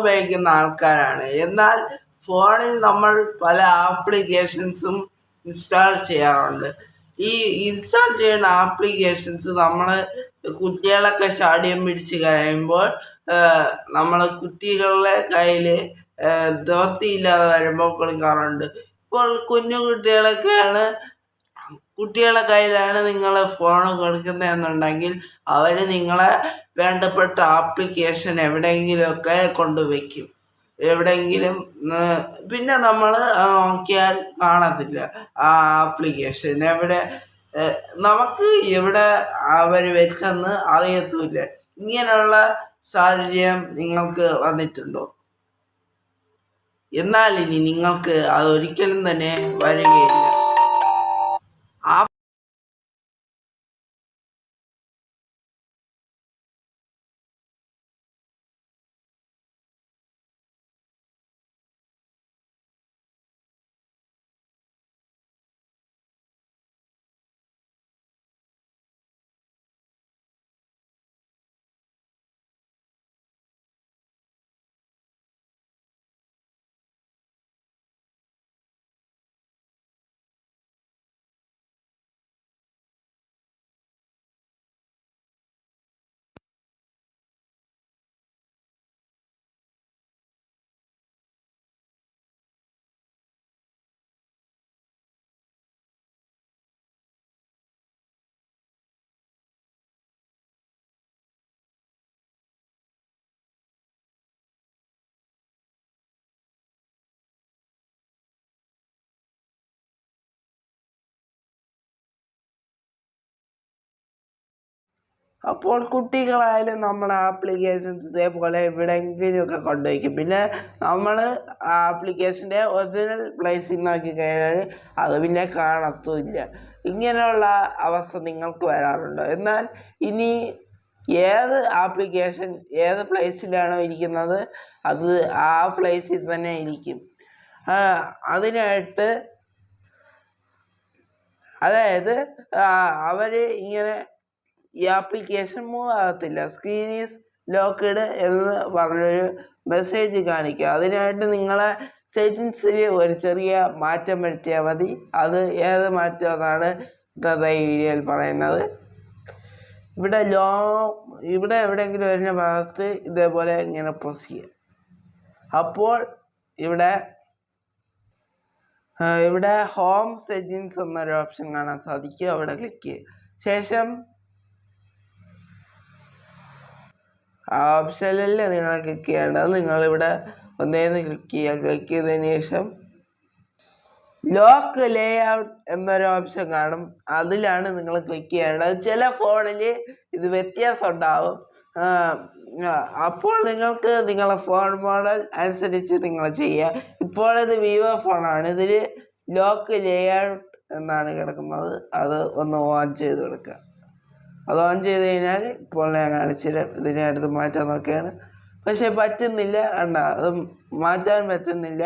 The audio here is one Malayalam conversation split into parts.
ഉപയോഗിക്കുന്ന ആൾക്കാരാണ്. എന്നാൽ ഫോണിൽ നമ്മൾ പല ആപ്ലിക്കേഷൻസും ഇൻസ്റ്റാൾ ചെയ്യാറുണ്ട്. ഈ ഇൻസ്റ്റാൾ ചെയ്യുന്ന ആപ്ലിക്കേഷൻസ് നമ്മൾ കുട്ടികളൊക്കെ ശാഠ്യം പിടിച്ച് കഴിയുമ്പോൾ നമ്മൾ കുട്ടികളുടെ കയ്യിൽ നിവൃത്തിയില്ലാതെ വരുമ്പോൾ കൊടുക്കാറുണ്ട്. ഇപ്പോൾ കുഞ്ഞു കുട്ടികളൊക്കെയാണ് കുട്ടികളുടെ കയ്യിലാണ് നിങ്ങൾ ഫോൺ കൊടുക്കുന്നതെന്നുണ്ടെങ്കിൽ അവർ നിങ്ങളെ വേണ്ടപ്പെട്ട ആപ്ലിക്കേഷൻ എവിടെയെങ്കിലുമൊക്കെ കൊണ്ടുവയ്ക്കും. എവിടെയെങ്കിലും പിന്നെ നമ്മൾ നോക്കിയാൽ കാണത്തില്ല ആ ആപ്ലിക്കേഷൻ എവിടെ നമുക്ക് എവിടെ അവർ വെച്ചെന്ന് അറിയത്തുമില്ല ഇങ്ങനെയുള്ള സാഹചര്യം നിങ്ങൾക്ക് വന്നിട്ടുണ്ടോ? എന്നാൽ ഇനി നിങ്ങൾക്ക് അതൊരിക്കലും തന്നെ വരികയില്ല. അപ്പോൾ കുട്ടികളായാലും നമ്മൾ ആപ്ലിക്കേഷൻസ് ഇതേപോലെ എവിടെയെങ്കിലുമൊക്കെ കൊണ്ടുവയ്ക്കും പിന്നെ നമ്മൾ ആപ്ലിക്കേഷന്റെ ഒറിജിനൽ പ്ലേസിൽ നോക്കി കഴിഞ്ഞാൽ അത് പിന്നെ കാണത്തുമില്ല. ഇങ്ങനെയുള്ള അവസ്ഥ നിങ്ങൾക്ക് വരാറുണ്ടോ? എന്നാൽ ഇനി ഏത് ആപ്ലിക്കേഷൻ ഏത് പ്ലേസിലാണോ ഇരിക്കുന്നത് അത് ആ പ്ലേസിൽ തന്നെ ഇരിക്കും. അതിനായിട്ട് അതായത് അവർ ഇങ്ങനെ ഈ application move screen is locked എന്ന് പറഞ്ഞൊരു മെസ്സേജ് കാണിക്കുക അതിനായിട്ട് നിങ്ങളെ സെറ്റിങ്സിൽ ഒരു ചെറിയ മാറ്റം വരുത്തിയാൽ മതി. അത് ഏത് മാറ്റം എന്നാണ് ഇന്നത്തെ വീഡിയോയിൽ പറയുന്നത്. ഇവിടെ ലോ ഇവിടെ എവിടെയെങ്കിലും വരുന്ന ഭാഗത്ത് ഇതേപോലെ ഇങ്ങനെ പ്രസ് ചെയ്യുക അപ്പോൾ ഇവിടെ ഇവിടെ ഹോം സെറ്റിങ്സ് എന്നൊരു ഓപ്ഷൻ കാണാൻ സാധിക്കും. അവിടെ ക്ലിക്ക് ചെയ്യുക. ശേഷം ഓപ്ഷനിലല്ലേ നിങ്ങൾ ക്ലിക്ക് ചെയ്യേണ്ടത് നിങ്ങളിവിടെ ഒന്നേന്ന് ക്ലിക്ക് ചെയ്യുക ക്ലിക്ക് ചെയ്തതിന് ശേഷം ലോക്ക് ലേ ഔട്ട് എന്നൊരു ഓപ്ഷൻ കാണും. അതിലാണ് നിങ്ങൾ ക്ലിക്ക് ചെയ്യേണ്ടത്. ചില ഫോണിൽ ഇത് വ്യത്യാസം ഉണ്ടാവും അപ്പോൾ നിങ്ങൾക്ക് നിങ്ങളെ ഫോൺ മോഡൽ അനുസരിച്ച് നിങ്ങൾ ചെയ്യുക ഇപ്പോൾ ഇത് വിവോ ഫോണാണ് ഇതിൽ ലോക്ക് ലേ ഔട്ട് എന്നാണ് കിടക്കുന്നത്. അത് ഒന്ന് ഓൺ ചെയ്ത് കൊടുക്കുക. അത് ഓൺ ചെയ്ത് കഴിഞ്ഞാൽ ഇപ്പോൾ ഞാൻ കാണിച്ചുതരാം ഇതിനെ അടുത്ത് മാറ്റാൻ നോക്കുകയാണ് പക്ഷെ പറ്റുന്നില്ല അണ്ട അത് മാറ്റാൻ പറ്റുന്നില്ല.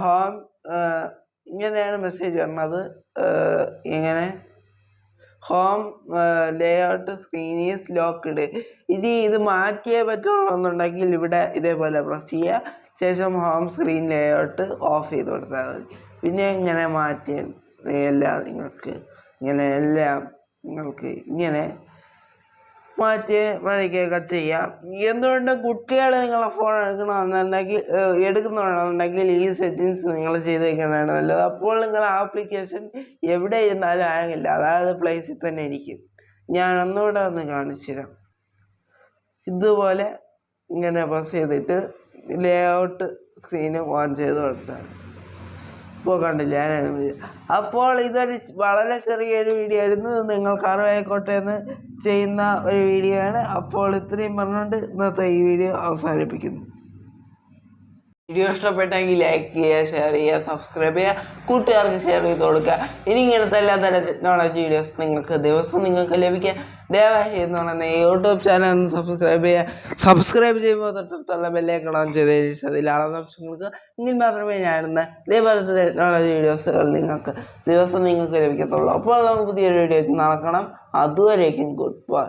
ഹോം ഇങ്ങനെയാണ് മെസ്സേജ് വരണത് ഇങ്ങനെ home layout screen is locked ഇനി ഇത് മാറ്റിയേ പറ്റുള്ളൂ എന്നുണ്ടെങ്കിൽ ഇവിടെ ഇതേപോലെ പ്രസ് ചെയ്യുക. ശേഷം home screen layout off ചെയ്ത് കൊടുത്താൽ മതി. പിന്നെ ഇങ്ങനെ മാറ്റിയ എല്ലാം നിങ്ങൾക്ക് ഇങ്ങനെ എല്ലാം നിങ്ങൾക്ക് ഇങ്ങനെ മാറ്റി മറിക്കുകയൊക്കെ ചെയ്യാം. എന്തുകൊണ്ട് കുട്ടികൾ നിങ്ങളെ ഫോൺ എടുക്കണമെന്നുണ്ടെങ്കിൽ എടുക്കുന്നുണ്ടെങ്കിൽ ഈ സെറ്റിങ്സ് നിങ്ങൾ ചെയ്ത് വെക്കണതാണ് നല്ലത്. അപ്പോൾ നിങ്ങൾ ആപ്ലിക്കേഷൻ എവിടെ ഇരുന്നാലും ആകില്ല അതായത് പ്ലേസിൽ തന്നെ ഇരിക്കും. ഞാൻ ഒന്നുകൂടെ ഒന്ന് കാണിച്ചു തരാം. ഇതുപോലെ ഇങ്ങനെ പ്രസ് ചെയ്തിട്ട് ലേ ഔട്ട് സ്ക്രീന് ഓൺ ചെയ്ത് കൊടുത്താണ് ഇപ്പോൾ കണ്ടില്ല. അപ്പോൾ ഇതൊരു വളരെ ചെറിയൊരു വീഡിയോ ആയിരുന്നു. നിങ്ങൾക്ക് അറിവായിക്കോട്ടെ എന്ന് ചെയ്യുന്ന ഒരു വീഡിയോ ആണ്. അപ്പോൾ ഇത്രയും പറഞ്ഞുകൊണ്ട് ഇന്നത്തെ ഈ വീഡിയോ അവസാനിപ്പിക്കുന്നു. വീഡിയോ ഇഷ്ടപ്പെട്ടെങ്കിൽ ലൈക്ക് ചെയ്യുക ഷെയർ ചെയ്യുക സബ്സ്ക്രൈബ് ചെയ്യുക കൂട്ടുകാർക്ക് ഷെയർ ചെയ്ത് കൊടുക്കുക. ഇനി ഇങ്ങനത്തെ എല്ലാ തരം ടെക്നോളജി വീഡിയോസ് നിങ്ങൾക്ക് ദിവസം നിങ്ങൾക്ക് ലഭിക്കുക. ദയവായി എന്ന് പറയുന്ന യൂട്യൂബ് ചാനൽ ഒന്ന് സബ്സ്ക്രൈബ് ചെയ്യുക. സബ്സ്ക്രൈബ് ചെയ്യുമ്പോൾ തൊട്ടടുത്തുള്ള ബെല്ലേക്ക് ഓൺ ചെയ്ത് അതിലാണെന്ന കൊടുക്കുക എങ്കിൽ മാത്രമേ ഞാനിന്ന് ഇതേപോലത്തെ ടെക്നോളജി വീഡിയോസുകൾ നിങ്ങൾക്ക് ദിവസം നിങ്ങൾക്ക് ലഭിക്കത്തുള്ളൂ. അപ്പോൾ നമുക്ക് പുതിയൊരു വീഡിയോ നടക്കണം അതുവരേക്കും ഗുഡ് ബൈ